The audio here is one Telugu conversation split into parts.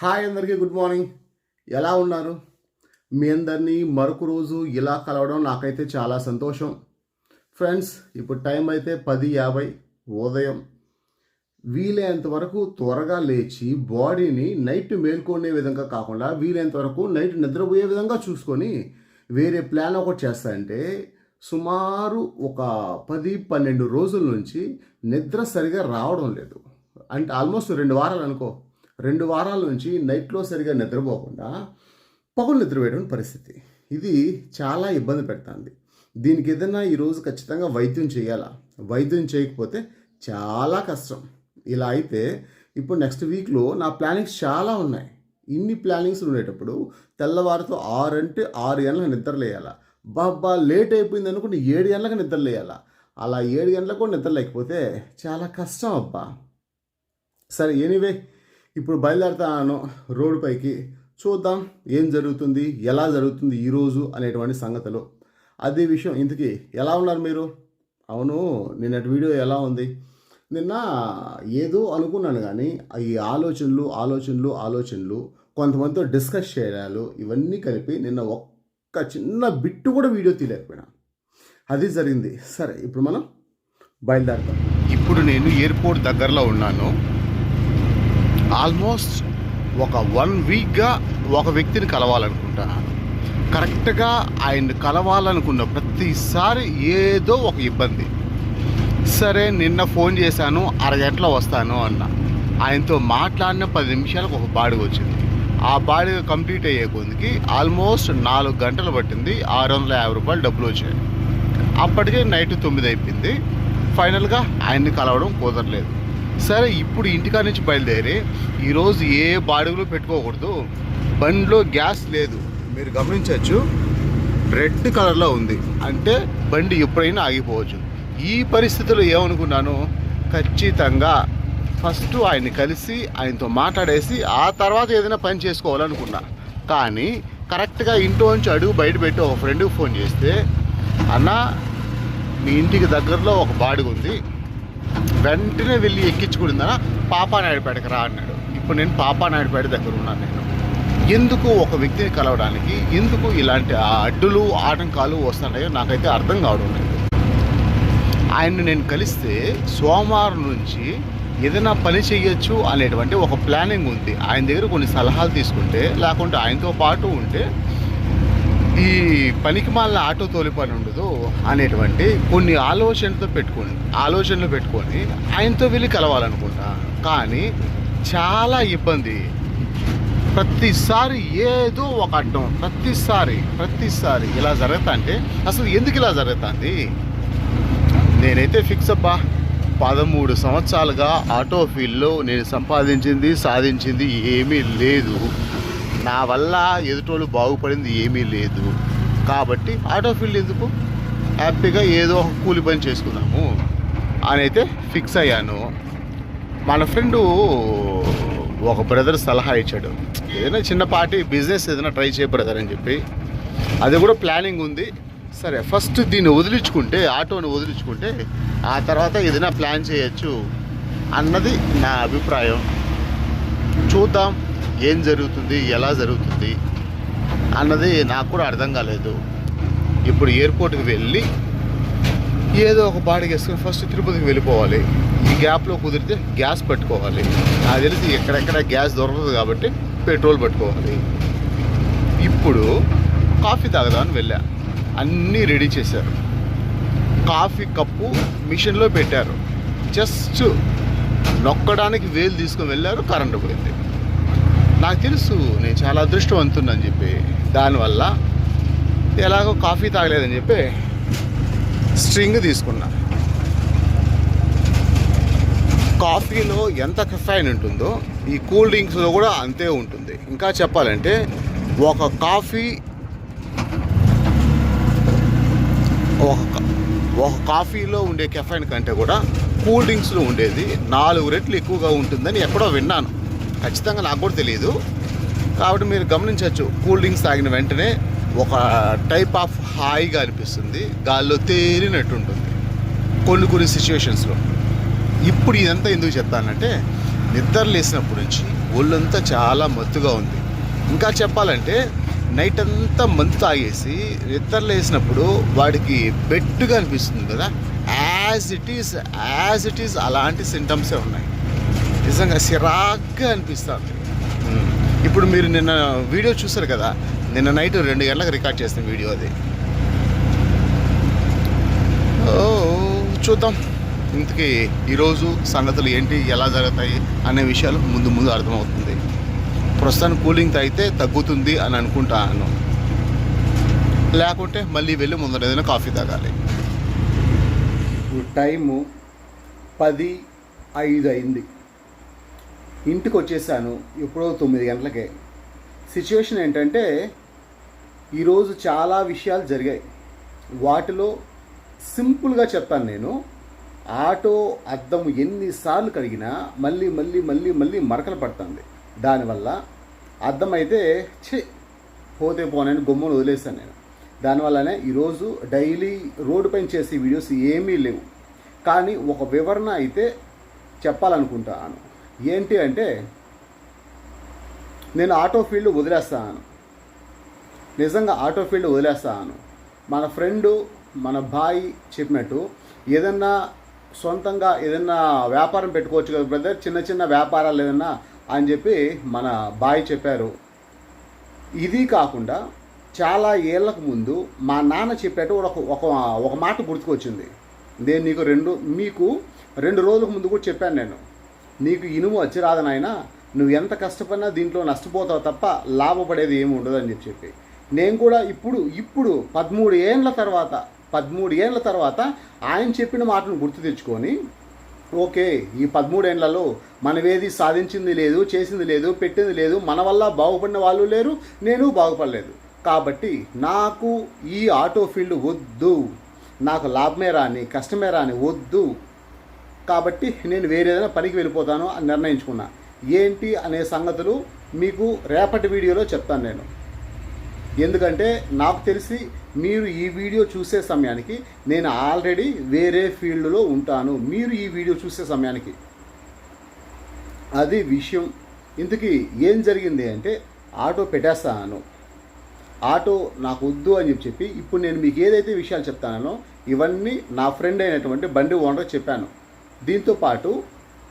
హాయ్ అందరికీ గుడ్ మార్నింగ్. ఎలా ఉన్నారు? మీ అందరినీ మరొక రోజు ఇలా కలవడం నాకైతే చాలా సంతోషం. ఫ్రెండ్స్ ఇప్పుడు టైం అయితే పది యాభై ఉదయం. వీలైనంత వరకు త్వరగా లేచి బాడీని నైట్ మేల్కొనే విధంగా కాకుండా వీలైనంత వరకు నైట్ నిద్రపోయే విధంగా చూసుకొని వేరే ప్లాన్ ఒకటి చేస్తాయంటే సుమారు ఒక పది పన్నెండు రోజుల నుంచి నిద్ర సరిగా రావడం లేదు. అంటే ఆల్మోస్ట్ రెండు వారాలు అనుకో. రెండు వారాల నుంచి నైట్లో సరిగా నిద్రపోకుండా పగులు నిద్రపోయడం పరిస్థితి. ఇది చాలా ఇబ్బంది పెడుతుంది. దీనికి ఏదైనా ఈరోజు ఖచ్చితంగా వైద్యం చేయాలా? వైద్యం చేయకపోతే చాలా కష్టం. ఇలా అయితే ఇప్పుడు నెక్స్ట్ వీక్లో నా ప్లానింగ్స్ చాలా ఉన్నాయి. ఇన్ని ప్లానింగ్స్ ఉండేటప్పుడు తెల్లవారితో ఆరంటే ఆరు గంటలకు నిద్రలేయాలా బాబా లేట్ అయిపోయింది అనుకుంటే ఏడు గంటలకు నిద్రలేయాలా అలా ఏడు గంటలకు కూడా నిద్రలేకపోతే చాలా కష్టం అబ్బా. సరే ఎనీవే ఇప్పుడు బయలుదేరుతాను రోడ్డుపైకి చూద్దాం ఏం జరుగుతుంది ఎలా జరుగుతుంది ఈరోజు అనేటువంటి సంగతులు. అదే విషయం ఇంతకీ ఎలా ఉన్నారు మీరు? అవును నిన్నటి వీడియో ఎలా ఉంది? నిన్న ఏదో అనుకున్నాను కానీ ఈ ఆలోచనలు ఆలోచనలు ఆలోచనలు కొంతమందితో డిస్కస్ చేయాలి ఇవన్నీ కలిపి నిన్న ఒక్క చిన్న బిట్టు కూడా వీడియో తీయలేకపోయినా. అది జరిగింది. సరే ఇప్పుడు మనం బయలుదేరుతాం. ఇప్పుడు నేను ఎయిర్పోర్ట్ దగ్గరలో ఉన్నాను. ఆల్మోస్ట్ ఒక వన్ వీక్గా ఒక వ్యక్తిని కలవాలనుకుంటున్నాను కరెక్ట్గా ఆయన కలవాలనుకున్న ప్రతిసారి ఏదో ఒక ఇబ్బంది. సరే నిన్న ఫోన్ చేశాను అరగంటలో వస్తాను అన్న. ఆయనతో మాట్లాడిన పది నిమిషాలకు ఒక బాడిగ వచ్చింది. ఆ బాడిగ కంప్లీట్ అయ్యే కొద్దికి ఆల్మోస్ట్ నాలుగు గంటలు పట్టింది. ఆరు వందల యాభై రూపాయలు డబ్బులు వచ్చాయి. అప్పటికే నైట్ తొమ్మిది అయిపోయింది. ఫైనల్గా ఆయన్ని కలవడం కుదరలేదు. సరే ఇప్పుడు ఇంటికాడ నుంచి బయలుదేరి ఈరోజు ఏ బాడుగులు పెట్టుకోకూడదు. బండిలో గ్యాస్ లేదు. మీరు గమనించవచ్చు రెడ్ కలర్లో ఉంది. అంటే బండి ఎప్పుడైనా ఆగిపోవచ్చు. ఈ పరిస్థితిలో ఏమనుకున్నాను? ఖచ్చితంగా ఫస్ట్ ఆయన్ని కలిసి ఆయనతో మాట్లాడేసి ఆ తర్వాత ఏదైనా పని చేసుకోవాలనుకున్నా. కానీ కరెక్ట్గా ఇంట్లో నుంచి అడుగు బయట పెట్టి ఒక ఫ్రెండ్కి ఫోన్ చేస్తే అన్న మీ ఇంటికి దగ్గరలో ఒక బాడుగు ఉంది వెంటనే వెళ్ళి ఎక్కించుకుందా పాపానాయుడుపేటకు రా అన్నాడు. ఇప్పుడు నేను పాపానాయుడుపేట దగ్గర ఉన్నాను నేను. ఎందుకు ఒక వ్యక్తిని కలవడానికి? ఎందుకు ఇలాంటి ఆ అడ్డులు ఆటంకాలు వస్తున్నాయో నాకైతే అర్థం కావడం లేదు. ఆయన్ని నేను కలిస్తే సోమవారం నుంచి ఏదైనా పని చేయొచ్చు అనేటువంటి ఒక ప్లానింగ్ ఉంది. ఆయన దగ్గర కొన్ని సలహాలు తీసుకుంటే లేకుంటే ఆయనతో పాటు ఉంటే ఈ పనికి మాలిన ఆటో తోలి పని ఉండదు అనేటువంటి కొన్ని ఆలోచనతో పెట్టుకొని ఆలోచనలు పెట్టుకొని ఆయనతో వెళ్ళి కలవాలనుకుంటా. కానీ చాలా ఇబ్బంది. ప్రతిసారి ఏదో ఒక అడ్డం ప్రతిసారి ప్రతిసారి ఇలా జరుగుతా అంటే అసలు ఎందుకు ఇలా జరుగుతుంది నేనైతే ఫిక్స్ అబ్బా. పదమూడు సంవత్సరాలుగా ఆటో ఫీల్డ్లో నేను సంపాదించింది సాధించింది ఏమీ లేదు. నా వల్ల ఎదుటోళ్ళు బాగుపడింది ఏమీ లేదు. కాబట్టి ఆటో ఫీల్డ్ ఎందుకు? హ్యాపీగా ఏదో ఒక కూలి పని చేసుకుందాము అని అయితే ఫిక్స్ అయ్యాను. మన ఫ్రెండు ఒక బ్రదర్ సలహా ఇచ్చాడు. ఏదైనా చిన్నపాటి బిజినెస్ ఏదైనా ట్రై చేయ బ్రదర్ అని చెప్పి. అది కూడా ప్లానింగ్ ఉంది. సరే ఫస్ట్ దీన్ని వదిలించుకుంటే ఆటోని వదిలించుకుంటే ఆ తర్వాత ఏదైనా ప్లాన్ చేయొచ్చు అన్నది నా అభిప్రాయం. చూద్దాం. ఏం జరుగుతుంది ఎలా జరుగుతుంది అన్నది నాకు కూడా అర్థం కాలేదు. ఇప్పుడు ఎయిర్పోర్ట్కి వెళ్ళి ఏదో ఒక బాడీకి వేసుకొని ఫస్ట్ తిరుపతికి వెళ్ళిపోవాలి. ఈ గ్యాప్లో కుదిరితే గ్యాస్ పట్టుకోవాలి. నాకు తెలిసి ఎక్కడెక్కడ గ్యాస్ దొరకదు కాబట్టి పెట్రోల్ పట్టుకోవాలి. ఇప్పుడు కాఫీ తాగదామని వెళ్ళా. అన్నీ రెడీ చేశారు. కాఫీ కప్పు మిషన్లో పెట్టారు. జస్ట్ నొక్కడానికి వేలు తీసుకొని వెళ్ళారు కరెంటు పోయింది. నాకు తెలుసు నేను చాలా అదృష్టవంతున్నని చెప్పి. దానివల్ల ఎలాగో కాఫీ తాగలేదని చెప్పి స్ట్రింగ్ తీసుకున్నా. కాఫీలో ఎంత కెఫైన్ ఉంటుందో ఈ కూల్ డ్రింక్స్లో కూడా అంతే ఉంటుంది. ఇంకా చెప్పాలంటే ఒక కాఫీ ఒక ఒక కాఫీలో ఉండే కెఫైన్ కంటే కూడా కూల్ డ్రింక్స్లో ఉండేది నాలుగు రెట్లు ఎక్కువగా ఉంటుందని ఎక్కడో విన్నాను. ఖచ్చితంగా నాకు కూడా తెలియదు కాబట్టి మీరు గమనించవచ్చు కూల్ డ్రింక్స్ తాగిన వెంటనే ఒక టైప్ ఆఫ్ హాయిగా అనిపిస్తుంది. గాల్లో తేలినట్టు ఉంటుంది. కొన్ని కొన్ని సిచ్యువేషన్స్లో. ఇప్పుడు ఇదంతా ఎందుకు చెప్తానంటే నిద్ర లేసినప్పటి నుంచి ఒళ్ళంతా చాలా మత్తుగా ఉంది. ఇంకా చెప్పాలంటే నైట్ అంతా మందు తాగేసి నిద్ర వేసినప్పుడు వాడికి బెట్టుగా అనిపిస్తుంది కదా. As it is as it is అలాంటి సింటమ్సే ఉన్నాయి. నిజంగా సిరాగ్గా అనిపిస్తుంది. ఇప్పుడు మీరు నిన్న వీడియో చూసారు కదా నిన్న నైట్ రెండు గంటలకు రికార్డ్ చేసిన వీడియో అది. ఓ, చూద్దాం. ఇంతకీ ఈరోజు సంగతులు ఏంటి ఎలా జరుగుతాయి అనే విషయాలు ముందు ముందు అర్థమవుతుంది. ప్రస్తుతానికి కూలింగ్ తాగితే తగ్గుతుంది అని అనుకుంటాను. లేకుంటే మళ్ళీ వెళ్ళి ముందర ఏదైనా కాఫీ తాగాలి. ఇప్పుడు టైము పది ఐదు అయింది. ఇంటికి వచ్చేసాను ఎప్పుడో తొమ్మిది గంటలకే. సిచ్యువేషన్ ఏంటంటే ఈరోజు చాలా విషయాలు జరిగాయి. వాటిలో సింపుల్గా చెప్తాను నేను. ఆటో అద్దం ఎన్నిసార్లు కడిగినా మళ్ళీ మళ్ళీ మళ్ళీ మళ్ళీ మరకలు పడుతుంది. దానివల్ల అద్దం అయితే ఛీ పోతే పోనని గొమ్మను వదిలేసాను నేను. దానివల్లనే ఈరోజు డైలీ రోడ్డు పైన చేసే వీడియోస్ ఏమీ లేవు. కానీ ఒక వివరణ అయితే చెప్పాలనుకుంటాను. ఏంటి అంటే నేను ఆటో ఫీల్డ్ వదిలేస్తాను. నిజంగా ఆటో ఫీల్డ్ వదిలేస్తాను. మన ఫ్రెండు మన బాయ్ చెప్పినట్టు ఏదన్నా సొంతంగా ఏదన్నా వ్యాపారం పెట్టుకోవచ్చు కదా బ్రదర్ చిన్న చిన్న వ్యాపారాలు ఏదన్నా అని చెప్పి మన బాయ్ చెప్పారు. ఇది కాకుండా చాలా ఏళ్ళకు ముందు మా నాన్న చెప్పేట్టు ఒక ఒక ఒక మాట గుర్తుకొచ్చింది. నేను నీకు రెండు మీకు రెండు రోజులకు ముందు కూడా చెప్పాను నేను. నీకు ఇనుము వచ్చి రాదు నువ్వు ఎంత కష్టపడినా దీంట్లో నష్టపోతావు తప్ప లాభపడేది ఏమి ఉండదని చెప్పి చెప్పి. నేను కూడా ఇప్పుడు ఇప్పుడు పదమూడు ఏండ్ల తర్వాత పదమూడు ఏండ్ల తర్వాత ఆయన చెప్పిన మాటను గుర్తు తెచ్చుకొని ఓకే ఈ పదమూడేండ్లలో మనమేది సాధించింది లేదు చేసింది లేదు పెట్టింది లేదు మన వల్ల బాగుపడిన వాళ్ళు లేరు నేను బాగుపడలేదు. కాబట్టి నాకు ఈ ఆటో ఫీల్డ్ వద్దు. నాకు లాభమే రాని కష్టమే రాని వద్దు. కాబట్టి నేను వేరే ఏదైనా పనికి వెళ్ళిపోతాను అని నిర్ణయించుకున్నా. ఏంటి అనే సంగతులు మీకు రేపటి వీడియోలో చెప్తాను నేను. ఎందుకంటే నాకు తెలిసి మీరు ఈ వీడియో చూసే సమయానికి నేను ఆల్రెడీ వేరే ఫీల్డ్లో ఉంటాను. మీరు ఈ వీడియో చూసే సమయానికి. అది విషయం. ఇంతకీ ఏం జరిగింది అంటే ఆటో పెట్టేస్తాను. ఆటో నాకు వద్దు అని చెప్పి చెప్పి ఇప్పుడు నేను మీకు ఏదైతే విషయాలు చెప్తానో ఇవన్నీ నా ఫ్రెండ్ అయినటువంటి బండి ఓనర్ చెప్పాను. దీంతో పాటు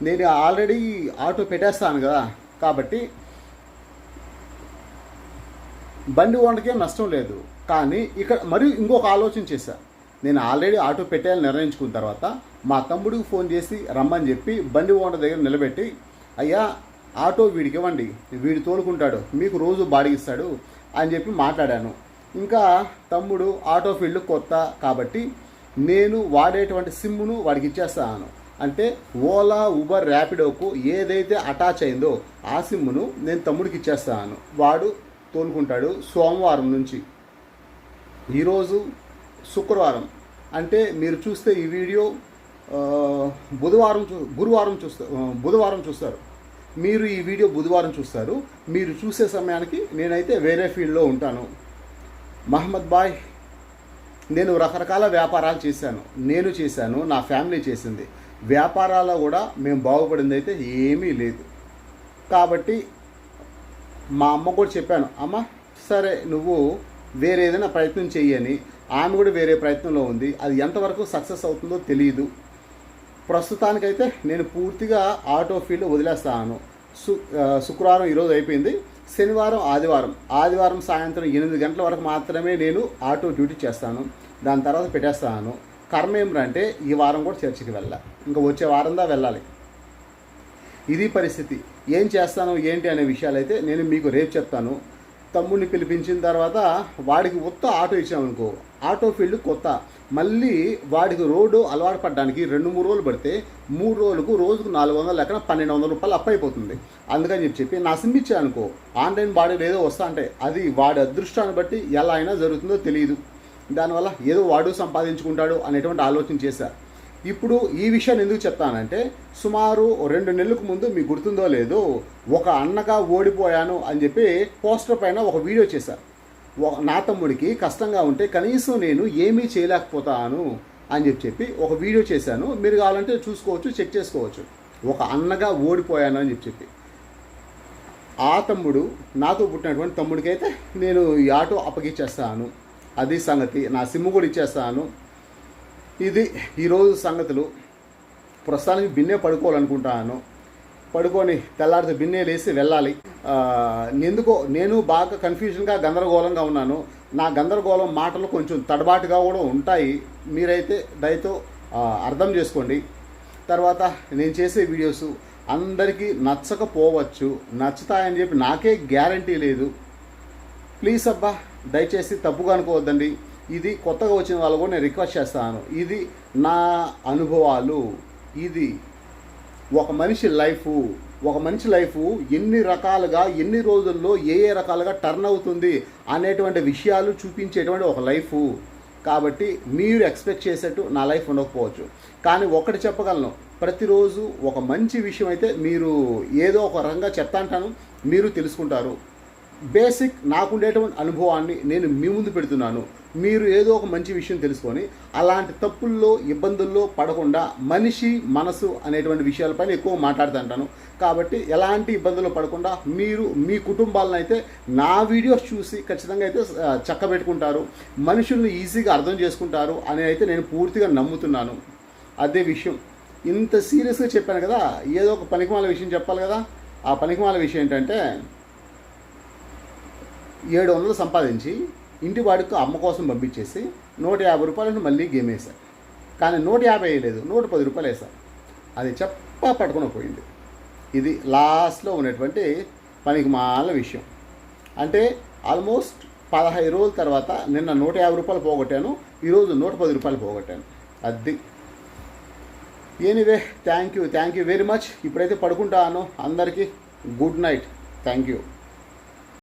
నేను ఆల్రెడీ ఆటో పెట్టేస్తాను కదా కాబట్టి బండి ఓనర్కే నష్టం లేదు. కానీ ఇక్కడ మరియు ఇంకొక ఆలోచన చేశా. నేను ఆల్రెడీ ఆటో పెట్టేయాలని నిర్ణయించుకున్న తర్వాత మా తమ్ముడికి ఫోన్ చేసి రమ్మని చెప్పి బండి ఓనర్ దగ్గర నిలబెట్టి అయ్యా ఆటో వీడికి ఇవ్వండి వీడు తోలుకుంటాడు మీకు రోజు బాడిగిస్తాడు అని చెప్పి మాట్లాడాను. ఇంకా తమ్ముడు ఆటో ఫీల్డ్ కొత్త కాబట్టి నేను వాడేటువంటి సిమ్మును వాడికి ఇచ్చేస్తాను. అంటే ఓలా ఉబర్ ర్యాపిడోకు ఏదైతే అటాచ్ అయిందో ఆ సిమ్ను నేను తమ్ముడికి ఇచ్చేస్తాను. వాడు తోలుకుంటాడు సోమవారం నుంచి. ఈరోజు శుక్రవారం. అంటే మీరు చూస్తే ఈ వీడియో బుధవారం చూ గురువారం చూస్తారు బుధవారం చూస్తారు. మీరు ఈ వీడియో బుధవారం చూస్తారు. మీరు చూసే సమయానికి నేనైతే వేరే ఫీల్డ్లో ఉంటాను. మహమ్మద్ బాయ్ నేను రకరకాల వ్యాపారాలు చేశాను. నేను చేశాను నా ఫ్యామిలీ చేసింది. వ్యాపారాల్లో కూడా మేము బాగుపడింది అయితే ఏమీ లేదు. కాబట్టి మా అమ్మ కూడా చెప్పాను అమ్మ సరే నువ్వు వేరే ఏదైనా ప్రయత్నం చెయ్యని ఆమె కూడా వేరే ప్రయత్నంలో ఉంది. అది ఎంతవరకు సక్సెస్ అవుతుందో తెలియదు ప్రస్తుతానికైతే నేను పూర్తిగా ఆటో ఫీల్డ్ వదిలేస్తాను. సు శుక్రవారం ఈరోజు అయిపోయింది. శనివారం ఆదివారం. ఆదివారం సాయంత్రం ఎనిమిది గంటల వరకు మాత్రమే నేను ఆటో డ్యూటీ చేస్తాను. దాని తర్వాత పెట్టేస్తాను. కర్మ ఏమిటంటే ఈ వారం కూడా చర్చికి వెళ్ళాలి ఇంకా వచ్చే వారందా వెళ్ళాలి. ఇది పరిస్థితి. ఏం చేస్తాను ఏంటి అనే విషయాలు అయితే నేను మీకు రేపు చెప్తాను. తమ్ముడిని పిలిపించిన తర్వాత వాడికి ఉత్త ఆటో ఇచ్చామనుకో ఆటో ఫీల్డ్ కొత్త. మళ్ళీ వాడికి రోడ్డు అలవాటు పడడానికి రెండు మూడు రోజులు పడితే మూడు రోజులకు రోజుకు నాలుగు వందల లెక్కన పన్నెండు వందల రూపాయలు అప్పు అయిపోతుంది. అందుకని చెప్పి చెప్పి నా సిమ్ ఇచ్చానుకో ఆన్లైన్ బాడీలు ఏదో వస్తా అంటే అది వాడి అదృష్టాన్ని బట్టి ఎలా అయినా జరుగుతుందో తెలియదు. దానివల్ల ఏదో వాడు సంపాదించుకుంటాడు అనేటువంటి ఆలోచన చేశారు ఇప్పుడు ఈ విషయాన్ని ఎందుకు చెప్తానంటే సుమారు రెండు నెలలకు ముందు మీకు గుర్తుందో లేదో ఒక అన్నగా ఓడిపోయాను అని చెప్పి పోస్టర్ పైన ఒక వీడియో చేశారు. నా తమ్ముడికి కష్టంగా ఉంటే కనీసం నేను ఏమీ చేయలేకపోతాను అని చెప్పి చెప్పి ఒక వీడియో చేశాను. మీరు కావాలంటే చూసుకోవచ్చు చెక్ చేసుకోవచ్చు. ఒక అన్నగా ఓడిపోయాను అని చెప్పి చెప్పి. ఆ తమ్ముడు నాతో పుట్టినటువంటి తమ్ముడికైతే నేను ఈ ఆటో అప్పగిచ్చేస్తాను. అది సంగతి నా సిమ్ కూడా ఇచ్చేస్తాను. ఇది ఈరోజు సంగతులు. ప్రస్తుతానికి బిన్నే పడుకోవాలనుకుంటాను. పడుకొని తెల్లారితే బిన్నే లేసి వెళ్ళాలి. ఎందుకో నేను బాగా కన్ఫ్యూజన్గా గందరగోళంగా ఉన్నాను. నా గందరగోళం మాటలు కొంచెం తడబాటుగా కూడా ఉంటాయి. మీరైతే దయతో అర్థం చేసుకోండి. తర్వాత నేను చేసే వీడియోస్ అందరికీ నచ్చకపోవచ్చు. నచ్చుతాయని చెప్పి నాకే గ్యారంటీ లేదు. ప్లీజ్ అబ్బా దయచేసి తప్పుగా అనుకోవద్దండి. ఇది కొత్తగా వచ్చిన వాళ్ళు కూడా నేను రిక్వెస్ట్ చేస్తాను. ఇది నా అనుభవాలు. ఇది ఒక మనిషి లైఫ్ ఒక మనిషి లైఫ్ ఎన్ని రకాలుగా ఎన్ని రోజుల్లో ఏ ఏ రకాలుగా టర్న్ అవుతుంది అనేటువంటి విషయాలు చూపించేటువంటి ఒక లైఫ్ కాబట్టి మీరు ఎక్స్పెక్ట్ చేసేట్టు నా లైఫ్ ఉండకపోవచ్చు. కానీ ఒకటి చెప్పగలను. ప్రతిరోజు ఒక మంచి విషయం అయితే మీరు ఏదో ఒక రకంగా చెప్తా అంటాను మీరు తెలుసుకుంటారు. బేసిక్ నాకుండేటువంటి అనుభవాన్ని నేను మీ ముందు పెడుతున్నాను. మీరు ఏదో ఒక మంచి విషయం తెలుసుకొని అలాంటి తప్పుల్లో ఇబ్బందుల్లో పడకుండా మనిషి మనసు అనేటువంటి విషయాలపైన ఎక్కువ మాట్లాడుతుంటాను కాబట్టి ఎలాంటి ఇబ్బందులు పడకుండా మీరు మీ కుటుంబాలను అయితే నా వీడియోస్ చూసి ఖచ్చితంగా అయితే చక్కబెట్టుకుంటారు. మనుషుల్ని ఈజీగా అర్థం చేసుకుంటారు అని అయితే నేను పూర్తిగా నమ్ముతున్నాను. అదే విషయం. ఇంత సీరియస్గా చెప్పాను కదా ఏదో ఒక పనికిమాల విషయం చెప్పాలి కదా. ఆ పనికిమాల విషయం ఏంటంటే ఏడు వందలు సంపాదించి ఇంటి వాడికి అమ్మ కోసం పంపించేసి నూట యాభై రూపాయలను మళ్ళీ గేమ్ వేశారు కానీ నూట యాభై వేయలేదు నూట పది రూపాయలు వేశారు అది చెప్ప పట్టుకుని పోయింది. ఇది లాస్ట్లో ఉన్నటువంటి పనికి మాల విషయం. అంటే ఆల్మోస్ట్ పదహైదు రోజుల తర్వాత నిన్న నూట యాభై రూపాయలు పోగొట్టాను ఈరోజు నూట పది రూపాయలు పోగొట్టాను. అది. Anyway thank you thank you very much. ఇప్పుడైతే పడుకుంటాను. అందరికీ గుడ్ నైట్. Thank you.